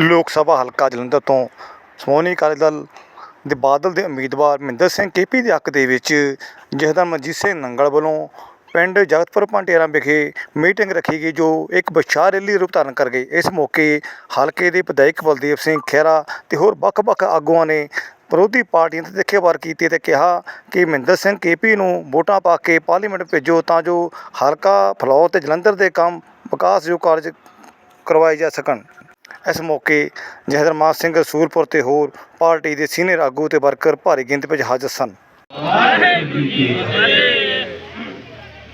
ਲੋਕ ਸਭਾ ਹਲਕਾ ਜਲੰਧਰ ਤੋਂ ਸ਼੍ਰੋਮਣੀ ਅਕਾਲੀ ਦਲ ਦੇ ਬਾਦਲ ਦੇ ਉਮੀਦਵਾਰ ਮਹਿੰਦਰ ਸਿੰਘ ਕੇਪੀ ਦੇ ਹੱਕ ਦੇ ਵਿੱਚ ਜਥੇਦਾਰ ਮਨਜੀਤ ਸਿੰਘ ਨੰਗਲ ਵੱਲੋਂ ਪਿੰਡ ਜਗਤਪੁਰ ਭਾਂਟੇਰਾਂ ਵਿਖੇ ਮੀਟਿੰਗ ਰੱਖੀ ਗਈ, ਜੋ ਇੱਕ ਵਿਚਾਰ ਰੈਲੀ ਰੂਪ ਧਾਰਨ ਕਰ ਗਈ। ਇਸ ਮੌਕੇ ਹਲਕੇ ਦੇ ਵਿਧਾਇਕ ਬਲਦੇਵ ਸਿੰਘ ਖਹਿਰਾ ਤੇ ਹੋਰ ਵੱਖ-ਵੱਖ ਆਗੂਆਂ ਨੇ ਵਿਰੋਧੀ ਪਾਰਟੀਆਂ ਤੇ ਤਿੱਖੇਵਾਰ ਕੀਤੀ ਤੇ ਕਿਹਾ ਕਿ ਮਹਿੰਦਰ ਸਿੰਘ ਕੇਪੀ ਨੂੰ ਵੋਟਾਂ ਪਾ ਕੇ ਪਾਰਲੀਮੈਂਟ ਭੇਜੋ ਤਾਂ ਜੋ ਹਲਕਾ, ਫਲੌਰ ਤੇ ਜਲੰਧਰ ਦੇ ਕੰਮ ਵਿਕਾਸ ਜੋ ਕਾਰਜ ਕਰਵਾਏ ਜਾ ਸਕਣ। ਇਸ ਮੌਕੇ ਜਹਦਰ ਮਾਨ ਸਿੰਘ ਰਸੂਲਪੁਰ ਤੇ ਹੋਰ ਪਾਰਟੀ ਦੇ ਸੀਨੀਅਰ ਆਗੂ ਤੇ ਵਰਕਰ ਭਾਰੀ ਗਿਣਤੀ ਵਿੱਚ ਹਾਜ਼ਰ ਸਨ।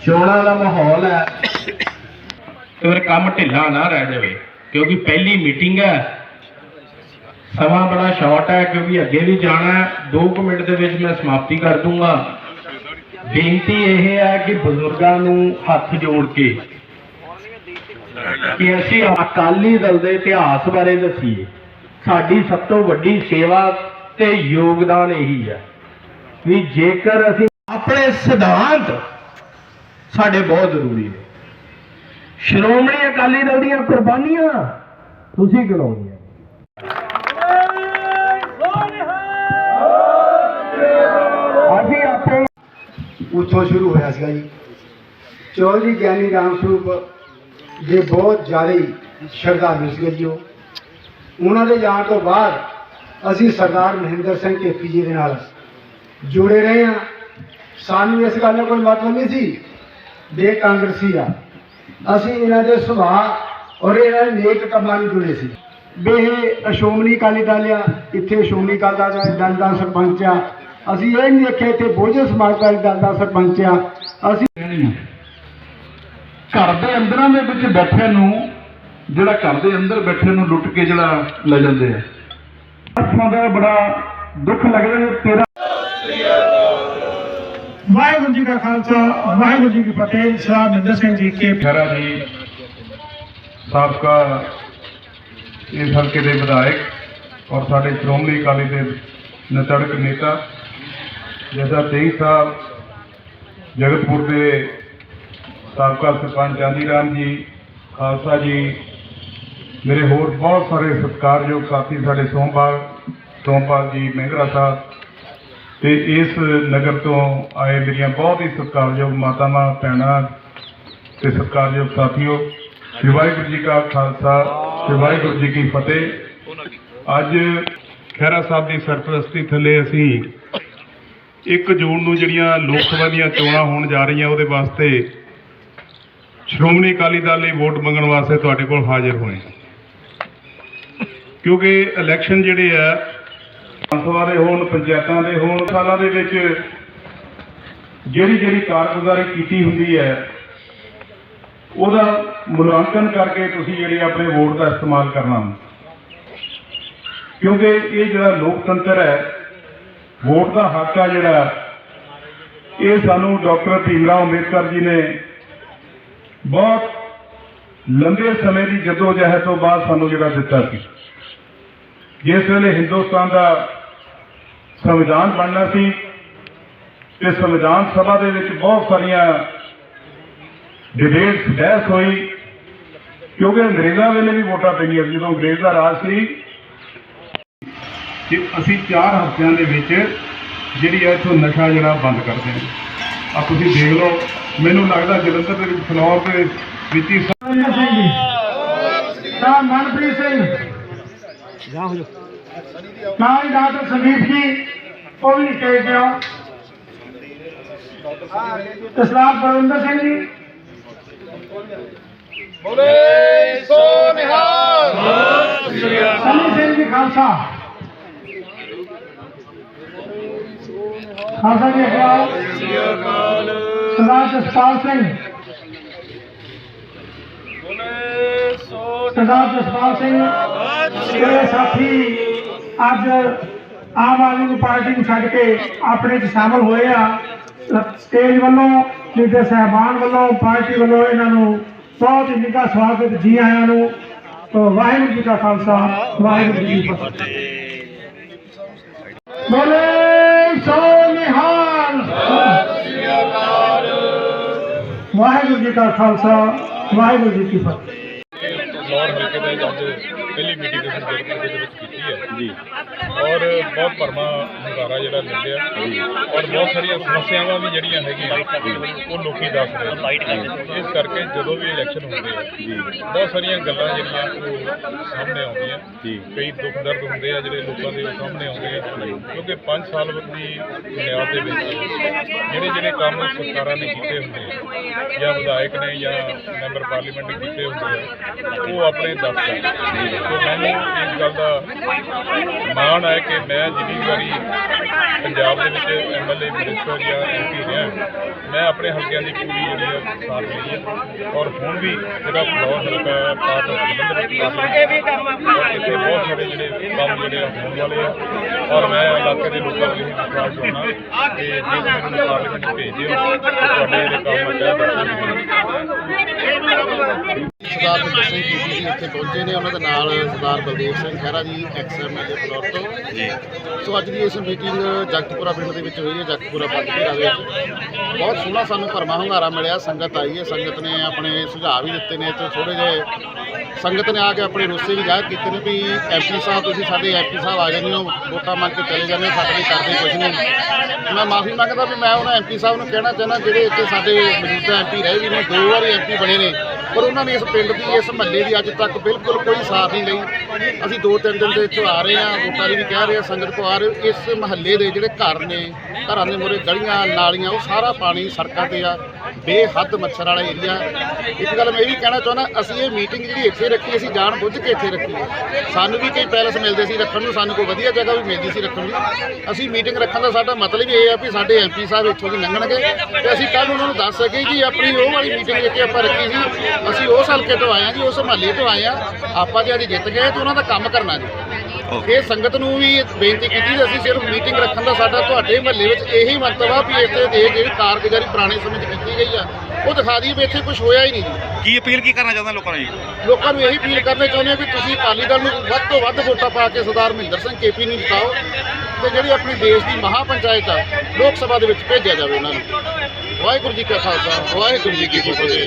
ਚੋਣਾਂ ਦਾ ਮਾਹੌਲ ਹੈ। ਫਿਰ ਕੰਮ ਢਿੱਲਾ ਨਾ ਰਹਿ ਜਾਵੇ, ਕਿਉਂਕਿ ਪਹਿਲੀ ਮੀਟਿੰਗ ਹੈ। ਸਮਾਂ ਬੜਾ ਸ਼ਾਰਟ ਹੈ, ਕਿਉਂਕਿ ਅੱਗੇ ਵੀ ਜਾਣਾ ਹੈ। 2 ਮਿੰਟ ਦੇ ਵਿੱਚ ਮੈਂ ਸਮਾਪਤੀ ਕਰ ਦੂੰਗਾ। ਬੇਨਤੀ ਇਹ ਹੈ ਕਿ ਬਜ਼ੁਰਗਾਂ ਨੂੰ ਹੱਥ ਜੋੜ ਕੇ ਕਿ ਅਸੀਂ ਅਕਾਲੀ ਦਲ ਦੇ ਇਤਿਹਾਸ ਬਾਰੇ ਦੱਸੀਏ। ਸਾਡੀ ਸਭ ਤੋਂ ਵੱਡੀ ਸੇਵਾ ਤੇ ਯੋਗਦਾਨ ਇਹੀ ਹੈ ਵੀ ਜੇਕਰ ਅਸੀਂ ਆਪਣੇ ਸਿਧਾਂਤ ਸਾਡੇ ਬਹੁਤ ਜ਼ਰੂਰੀ ਨੇ। ਸ਼੍ਰੋਮਣੀ ਅਕਾਲੀ ਦਲ ਦੀਆਂ ਕੁਰਬਾਨੀਆਂ ਤੁਸੀਂ ਗਿਣਾਉਣੀਆਂ ਅਸੀਂ ਆਪਣੇ ਉੱਥੋਂ ਸ਼ੁਰੂ ਹੋਇਆ ਸੀਗਾ ਜੀ। ਚੌਧਰੀ ਗਿਆਨੀ ਰਾਮ ਸਰੂਪ ਦੇ ਬਹੁਤ ਜ਼ਿਆਦਾ ਸ਼ਰਧਾਲੂ ਸੀਗੇ ਜੀ ਉਹਨਾਂ ਦੇ ਜਾਣ ਤੋਂ ਬਾਅਦ ਅਸੀਂ ਸਰਦਾਰ ਮਹਿੰਦਰ ਸਿੰਘ ਕੇਪੀ ਜੀ ਦੇ ਨਾਲ ਜੁੜੇ ਰਹੇ ਹਾਂ। ਸਾਨੂੰ ਇਸ ਗੱਲ ਦਾ ਕੋਈ ਮਤਲਬ ਨਹੀਂ ਸੀ ਦੇ ਕਾਂਗਰਸੀ ਆ। ਅਸੀਂ ਇਹਨਾਂ ਦੇ ਸੁਭਾਅ ਔਰ ਇਹਨਾਂ ਦੇ ਨੇਕ ਕੰਮਾਂ ਨੂੰ ਜੁੜੇ ਸੀ। ਬੇ ਇਹ ਸ਼੍ਰੋਮਣੀ ਅਕਾਲੀ ਦਲ ਆ, ਇੱਥੇ ਸ਼੍ਰੋਮਣੀ ਅਕਾਲੀ ਦਲ ਦਾ ਦਲ ਦਾ ਸਰਪੰਚ ਆ। ਅਸੀਂ ਇਹ ਨਹੀਂ ਦੇਖਿਆ ਇੱਥੇ ਬਹੁਜਨ ਸਮਾਜ ਅਕਾਲੀ ਦਲ ਦਾ ਸਰਪੰਚ ਆ। ਅਸੀਂ ਘਰ ਦੇ ਅੰਦਰਾਂ ਦੇ ਵਿੱਚ ਬੈਠੇ ਨੂੰ ਜਿਹੜਾ ਘਰ ਦੇ ਅੰਦਰ ਬੈਠੇ ਨੂੰ ਲੁੱਟ ਕੇ ਜਿਹੜਾ ਲੈ ਜਾਂਦੇ ਆ। ਅਸਾਂ ਦਾ ਬੜਾ ਦੁੱਖ ਲੱਗਦਾ ਹੈ ਤੇਰਾ ਵਾਹਿਗੁਰੂ ਜੀ ਕਾ ਖਾਲਸਾ ਵਾਹਿਗੁਰੂ ਜੀ ਕੀ ਫਤਿਹ ਸ੍ਰੀ ਮਹਿੰਦਰ ਸਿੰਘ ਜੀ ਕੇ ਖੈਰਾ ਜੀ ਸਾਬਕਾ ਇਸ ਹਲਕੇ ਦੇ ਵਿਧਾਇਕ ਔਰ ਸਾਡੇ ਸ਼੍ਰੋਮਣੀ ਅਕਾਲੀ ਦੇ ਨਤੜਕ ਨੇਤਾ ਜਿਹਦਾ 23 ਸਾਲ ਜਗਤਪੁਰ ਦੇ ਸਾਬਕਾ ਸਰਪੰਚ ਚਾਂਦੀ ਰਾਮ ਜੀ, ਖਾਲਸਾ ਜੀ, ਮੇਰੇ ਹੋਰ ਬਹੁਤ ਸਾਰੇ ਸਤਿਕਾਰਯੋਗ ਸਾਥੀ ਸਾਡੇ ਸੋਮਪਾਲ ਸੋਮਪਾਲ ਜੀ ਮਹਿੰਗਰਾ ਸਾਹਿਬ ਤੇ ਇਸ ਨਗਰ ਤੋਂ ਆਏ ਮੇਰੀਆਂ ਬਹੁਤ ਹੀ ਸਤਿਕਾਰਯੋਗ ਮਾਤਾਵਾਂ, ਭੈਣਾਂ ਤੇ ਸਤਿਕਾਰਯੋਗ ਸਾਥੀਓ, ਸ੍ਰੀ ਵਾਹਿਗੁਰੂ ਜੀ ਕਾ ਖਾਲਸਾ, ਸ੍ਰੀ ਵਾਹਿਗੁਰੂ ਜੀ ਕੀ ਫਤਿਹ। ਅੱਜ ਖਹਿਰਾ ਸਾਹਿਬ ਦੀ ਸਰਪ੍ਰਸਤੀ ਥੱਲੇ ਅਸੀਂ 1 ਜੂਨ ਨੂੰ ਜਿਹੜੀਆਂ ਲੋਕ ਸਭਾ ਦੀਆਂ ਚੋਣਾਂ ਹੋਣ ਜਾ ਰਹੀਆਂ, ਉਹਦੇ ਵਾਸਤੇ ਸ਼੍ਰੋਮਣੀ ਅਕਾਲੀ ਦਲ ਲਈ ਵੋਟ ਮੰਗਣ ਵਾਸਤੇ ਤੁਹਾਡੇ ਕੋਲ ਹਾਜ਼ਰ ਹੋਏ। ਕਿਉਂਕਿ ਇਲੈਕਸ਼ਨ ਜਿਹੜੇ ਆ ਸਭਾ ਦੇ ਹੋਣ, ਪੰਚਾਇਤਾਂ ਦੇ ਹੋਣ, ਸਾਲਾਂ ਦੇ ਵਿੱਚ ਜਿਹੜੀ ਜਿਹੜੀ ਕਾਰਗੁਜ਼ਾਰੀ ਕੀਤੀ ਹੁੰਦੀ ਹੈ, ਉਹਦਾ ਮੁਲਾਂਕਣ ਕਰਕੇ ਤੁਸੀਂ ਜਿਹੜੇ ਆਪਣੇ ਵੋਟ ਦਾ ਇਸਤੇਮਾਲ ਕਰਨਾ। ਕਿਉਂਕਿ ਇਹ ਜਿਹੜਾ ਲੋਕਤੰਤਰ ਹੈ, ਵੋਟ ਦਾ ਹੱਕ ਆ ਜਿਹੜਾ, ਇਹ ਸਾਨੂੰ ਡਾਕਟਰ ਭੀਮਰਾਓ ਅੰਬੇਦਕਰ ਜੀ ਨੇ ਬਹੁਤ ਲੰਬੇ ਸਮੇਂ ਦੀ ਜਦੋਜਹਿਦ ਤੋਂ ਬਾਅਦ ਸਾਨੂੰ ਜਿਹੜਾ ਦਿੱਤਾ ਸੀ। ਜਿਸ ਵੇਲੇ ਹਿੰਦੁਸਤਾਨ ਦਾ ਸੰਵਿਧਾਨ ਬਣਨਾ ਸੀ ਤੇ ਸੰਵਿਧਾਨ ਸਭਾ ਦੇ ਵਿੱਚ ਬਹੁਤ ਸਾਰੀਆਂ ਡਿਬੇਟਸ ਬਹਿਸ ਹੋਈ, ਕਿਉਂਕਿ ਅੰਗਰੇਜ਼ਾਂ ਵੇਲੇ ਵੀ ਵੋਟਾਂ ਪਈਆਂ ਜਦੋਂ ਅੰਗਰੇਜ਼ ਦਾ ਰਾਜ ਸੀ ਕਿ ਅਸੀਂ 4 ਹਫ਼ਤਿਆਂ ਦੇ ਵਿੱਚ ਜਿਹੜੀ ਹੈ ਇੱਥੋਂ ਨਸ਼ਾ ਜਿਹੜਾ ਬੰਦ ਕਰਦੇ ਹਾਂ ਆ ਤੁਸੀਂ ਦੇਖ ਲਓ ਮੈਨੂੰ ਲੱਗਦਾ ਜਲੰਧਰ ਦੇ ਵਿੱਚ ਫਲੋਰ ਦੇ ਵਿੱਚ ਹੀ ਮਹਿੰਦਰ ਸਿੰਘ ਜੀ। ਤਾਂ ਮਨਪ੍ਰੀਤ ਸਿੰਘ। ਜਾ ਹੋ ਜਾ। ਤਾਂ ਹੀ ਡਾਕਟਰ ਸੰਦੀਪ ਜੀ ਉਹ ਵੀ ਸਟੇਜ ਤੇ ਆਓ ਤਸਲਾਮ ਬਲਵਿੰਦਰ ਸਿੰਘ ਜੀ। ਬੋਲੇ ਸੋ ਨਿਹਾਲ। ਸਿੰਘ ਜੀ ਖਾਲਸਾ। ਖਾਲਸਾ ਜੀ ਅਕਾਲ ਸਰਦਾਰ ਜਸਪਾਲ ਸਿੰਘ। ਸਰਦਾਰ ਜਸਪਾਲ ਸਿੰਘ ਮੇਰੇ ਸਾਥੀ, ਅੱਜ ਆਮ ਆਦਮੀ ਪਾਰਟੀ ਨੂੰ ਛੱਡ ਕੇ ਆਪਣੇ ਚ ਸ਼ਾਮਲ ਹੋਏ ਆ। ਸਟੇਜ ਵੱਲੋਂ ਲੀਡਰ ਸਾਹਿਬਾਨ ਵੱਲੋਂ, ਪਾਰਟੀ ਵੱਲੋਂ ਇਹਨਾਂ ਨੂੰ ਬਹੁਤ ਹੀ ਨਿੱਘਾ ਸਵਾਗਤ ਜੀ ਆਇਆਂ ਨੂੰ। ਵਾਹਿਗੁਰੂ ਜੀ ਕਾ ਖਾਲਸਾ, ਵਾਹਿਗੁਰੂ ਜੀ ਕੀ ਫਤਿਹ। ਬੋਲੇ। ਵਾਹਿਗੁਰੂ ਜੀ ਕਾ ਖਾਲਸਾ, ਵਾਹਿਗੁਰੂ ਜੀ ਕੀ ਫਤਿਹ। ਫਲੋਰ ਹਲਕੇ ਦੇ ਅੱਜ ਪਹਿਲੀ ਮੀਟਿੰਗ ਦੇ ਵਿੱਚ ਜੀ ਔਰ ਬਹੁਤ ਭਰਮਾ ਹੁੰਗਾਰਾ ਜਿਹੜਾ ਮਿਲਿਆ। ਔਰ ਬਹੁਤ ਸਾਰੀਆਂ ਸਮੱਸਿਆਵਾਂ ਵੀ ਜਿਹੜੀਆਂ ਹੈਗੀਆਂ ਉਹ ਲੋਕੀ ਦੱਸ ਰਹੇ ਨੇ। ਇਸ ਕਰਕੇ ਜਦੋਂ ਵੀ ਇਲੈਕਸ਼ਨ ਹੁੰਦੇ ਆ ਬਹੁਤ ਸਾਰੀਆਂ ਗੱਲਾਂ ਜਿਹੜੀਆਂ ਉਹ ਸਾਹਮਣੇ ਆਉਂਦੀਆਂ। ਕਈ ਦੁੱਖ ਦਰਦ ਹੁੰਦੇ ਆ ਜਿਹੜੇ ਲੋਕਾਂ ਦੇ ਉਹ ਸਾਹਮਣੇ ਆਉਂਦੇ ਆ। ਕਿਉਂਕਿ 5 ਸਾਲ ਦੀ ਬੁਨਿਆਦ ਦੇ ਵਿੱਚ ਜਿਹੜੇ ਜਿਹੜੇ ਕੰਮ ਸਰਕਾਰਾਂ ਨੇ ਕੀਤੇ ਹੁੰਦੇ ਆ ਜਾਂ ਵਿਧਾਇਕ ਨੇ ਜਾਂ ਮੈਂਬਰ ਪਾਰਲੀਮੈਂਟ ਨੇ ਕੀਤੇ ਹੁੰਦੇ ਆ ਉਹ ਆਪਣੇ ਦੱਸਦੇ ਤੇ ਮੈਨੂੰ ਇਸ ਗੱਲ ਦਾ ਮਾਣ ਹੈ ਕਿ ਮੈਂ ਜਿੰਨੀ ਵਾਰੀ ਪੰਜਾਬ ਦੇ ਵਿੱਚ ਐਮਐਲਏ ਮਿਨਿਸਟਰ ਜਾਂ ਐਮਪੀ ਰਿਹਾ ਮੈਂ ਆਪਣੇ ਹਲਕਿਆਂ ਦੀ ਪੂਰੀ ਜਿਹੜੀ ਹੈ ਸਾਥ ਲਈ ਹੈ। ਔਰ ਹੁਣ ਵੀ ਜਿਹੜਾ ਫਲੋਰ ਹਲਕਾ ਹੈ ਪਾਰਟ ਆਫ ਜਲੰਧਰ ਔਰ ਇੱਥੇ ਬਹੁਤ ਸਾਰੇ ਜਿਹੜੇ ਕੰਮ ਜਿਹੜੇ ਆ ਹੋਣ ਵਾਲੇ ਆ। ਔਰ ਮੈਂ ਇਲਾਕੇ ਦੇ ਲੋਕਾਂ ਨੂੰ ਇਹ ਵਿਸ਼ਵਾਸ ਦਿਵਾਉਣਾ ਕਿ ਜੇ ਮੈਨੂੰ ਪਾਰਲੀਮੈਂਟ ਭੇਜਿਓ ਤੁਹਾਡੇ ਕੰਮ ਆ ਸਰਦਾਰ ਬਲਦੇਵ ਸਿੰਘ ਜੀ ਜੀ ਇੱਥੇ ਪਹੁੰਚੇ ਨੇ। ਉਹਨਾਂ ਦੇ ਨਾਲ ਸਰਦਾਰ ਬਲਦੇਵ ਸਿੰਘ ਖਹਿਰਾ ਜੀ ਐਕਸ ਐਮਐਲਏ ਫਲੋਰ ਤੋਂ। ਜੀ। ਸੋ ਅੱਜ ਦੀ ਇਸ ਮੀਟਿੰਗ ਜਗਤਪੁਰਾ ਪਿੰਡ ਦੇ ਵਿੱਚ ਹੋਈ ਹੈ ਜਗਤਪੁਰਾ ਦੇ ਵਿੱਚ। ਬਹੁਤ ਸੋਹਣਾ ਸਾਨੂੰ ਭਰਮਾ ਹੁੰਗਾਰਾ ਮਿਲਿਆ। ਸੰਗਤ ਆਈ ਹੈ। ਸੰਗਤ ਨੇ ਆਪਣੇ ਸੁਝਾਅ ਵੀ ਦਿੱਤੇ ਨੇ। ਤੇ ਥੋੜੇ ਜਿਹੇ ਸੰਗਤ ਨੇ ਆ ਕੇ ਆਪਣੇ ਰੋਸੇ ਵੀ ਜ਼ਾਹਿਰ ਕੀਤੇ ਨੇ ਵੀ ਐਮਪੀ ਸਾਹਿਬ ਤੁਸੀਂ ਸਾਡੇ ਐਮਪੀ ਸਾਹਿਬ ਆ ਜਾਂਦੇ ਹੋ ਵੋਟਾਂ ਮੰਗ ਕੇ ਚਲੇ ਜਾਂਦੇ ਹੋ ਸਾਡੇ ਲਈ ਕਰਦੇ ਕੁਝ ਨਹੀਂ। ਮੈਂ ਮਾਫੀ ਮੰਗਦਾ ਵੀ ਮੈਂ ਉਹਨਾਂ ਐਮਪੀ ਸਾਹਿਬ ਨੂੰ ਕਹਿਣਾ ਚਾਹੁੰਦਾ ਜਿਹੜੇ ਇੱਥੇ ਸਾਡੇ ਮੌਜੂਦਾ ਐਮਪੀ ਰਹੇ ਵੀ ਨੇ ਦੋ ਵਾਰੀ ਐਮਪੀ ਬਣੇ ਨੇ। ਪਰ ਉਹਨਾਂ ਨੇ ਇਸ ਪਿੰਡ ਦੀ, ਇਸ ਮਹੱਲੇ ਦੀ ਅੱਜ ਤੱਕ ਬਿਲਕੁਲ ਕੋਈ ਸਾਥ ਨਹੀਂ ਲਈ। ਅਸੀਂ ਦੋ ਤਿੰਨ ਦਿਨ ਦੇ ਇੱਥੋਂ ਆ ਰਹੇ ਹਾਂ, ਵੋਟਾਂ ਦੀ ਵੀ ਕਹਿ ਰਹੇ ਹਾਂ, ਸੰਗਤ ਤੋਂ ਆ ਰਹੇ ਇਸ ਮਹੱਲੇ ਦੇ ਜਿਹੜੇ ਘਰ ਨੇ, ਘਰਾਂ ਦੇ ਮੂਹਰੇ ਗਲੀਆਂ, ਨਾਲੀਆਂ, ਉਹ ਸਾਰਾ ਪਾਣੀ ਸੜਕਾਂ ਤੇ ਆ। ਬੇਹੱਦ ਮੱਛਰ ਵਾਲਾ ਏਰੀਆ ਇੱਕ ਗੱਲ ਮੈਂ ਇਹ ਵੀ ਕਹਿਣਾ ਚਾਹੁੰਦਾ, ਅਸੀਂ ਇਹ ਮੀਟਿੰਗ ਜਿਹੜੀ ਇੱਥੇ ਰੱਖੀ, ਅਸੀਂ ਜਾਣ ਬੁੱਝ ਕੇ ਇੱਥੇ ਰੱਖੀ ਸਾਨੂੰ ਵੀ ਕਈ ਪੈਲਸ ਮਿਲਦੇ ਸੀ ਰੱਖਣ ਨੂੰ, ਸਾਨੂੰ ਕੋਈ ਵਧੀਆ ਜਗ੍ਹਾ ਵੀ ਮਿਲਦੀ ਸੀ ਰੱਖਣ ਨੂੰ ਅਸੀਂ ਮੀਟਿੰਗ ਰੱਖਣ ਦਾ ਸਾਡਾ ਮਤਲਬ ਇਹ ਹੈ ਵੀ ਸਾਡੇ ਐਮਪੀ ਸਾਹਿਬ ਇੱਥੋਂ ਦੀ ਲੰਘਣਗੇ। ਤੇ ਅਸੀਂ ਕੱਲ ਉਹਨਾਂ ਨੂੰ ਦੱਸ ਸਕੇ ਜੀ, ਆਪਣੀ ਉਹ ਵਾਲੀ ਮੀਟਿੰਗ ਜਿੱਥੇ ਆਪਾਂ ਰੱਖੀ ਸੀ, ਅਸੀਂ ਉਸ ਹਲਕੇ ਤੋਂ ਆਏ ਹਾਂ ਜੀ, ਉਸ ਮਹੱਲੇ ਤੋਂ ਆਏ ਹਾਂ। ਆਪਾਂ ਜੇ ਅੱਜ ਜਿੱਤ ਗਏ, ਤੇ ਉਹਨਾਂ ਦਾ ਕੰਮ ਕਰਨਾ ਜੀ। ਇਹ ਸੰਗਤ ਨੂੰ ਵੀ ਬੇਨਤੀ ਕੀਤੀ ਕਿ ਅਸੀਂ ਸਿਰਫ ਮੀਟਿੰਗ ਰੱਖਣ ਦਾ ਸਾਡਾ ਤੁਹਾਡੇ ਮਹੱਲੇ ਵਿੱਚ ਇਹੀ ਮੰਤਵ ਆ ਵੀ ਇੱਥੇ ਦੇ ਜਿਹੜੀ ਕਾਰਗੁਜ਼ਾਰੀ ਪੁਰਾਣੇ ਸਮੇਂ 'ਚ ਕੀਤੀ ਗਈ ਆ ਉਹ ਦਿਖਾ ਦਈਏ ਵੀ ਇੱਥੇ ਕੁਝ ਹੋਇਆ ਹੀ ਨਹੀਂ ਜੀ। ਕੀ ਅਪੀਲ ਕੀ ਕਰਨਾ ਚਾਹੁੰਦਾ ਲੋਕਾਂ ਨੂੰ ਜੀ? ਲੋਕਾਂ ਨੂੰ ਇਹੀ ਅਪੀਲ ਕਰਨਾ ਚਾਹੁੰਦੇ ਹਾਂ ਵੀ ਤੁਸੀਂ ਅਕਾਲੀ ਦਲ ਨੂੰ ਵੱਧ ਤੋਂ ਵੱਧ ਵੋਟਾਂ ਪਾ ਕੇ ਸਰਦਾਰ ਮਹਿੰਦਰ ਸਿੰਘ ਕੇਪੀ ਨੂੰ ਜਿਤਾਓ ਤੇ ਜਿਹੜੀ ਆਪਣੀ ਦੇਸ਼ ਦੀ ਮਹਾ ਪੰਚਾਇਤ ਆ ਲੋਕ ਸਭਾ ਦੇ ਵਿੱਚ ਭੇਜਿਆ ਜਾਵੇ ਉਹਨਾਂ ਨੂੰ। ਵਾਹਿਗੁਰੂ ਜੀ ਕਾ ਖਾਲਸਾ ਵਾਹਿਗੁਰੂ ਜੀ ਕੀ ਫਤਿਹ।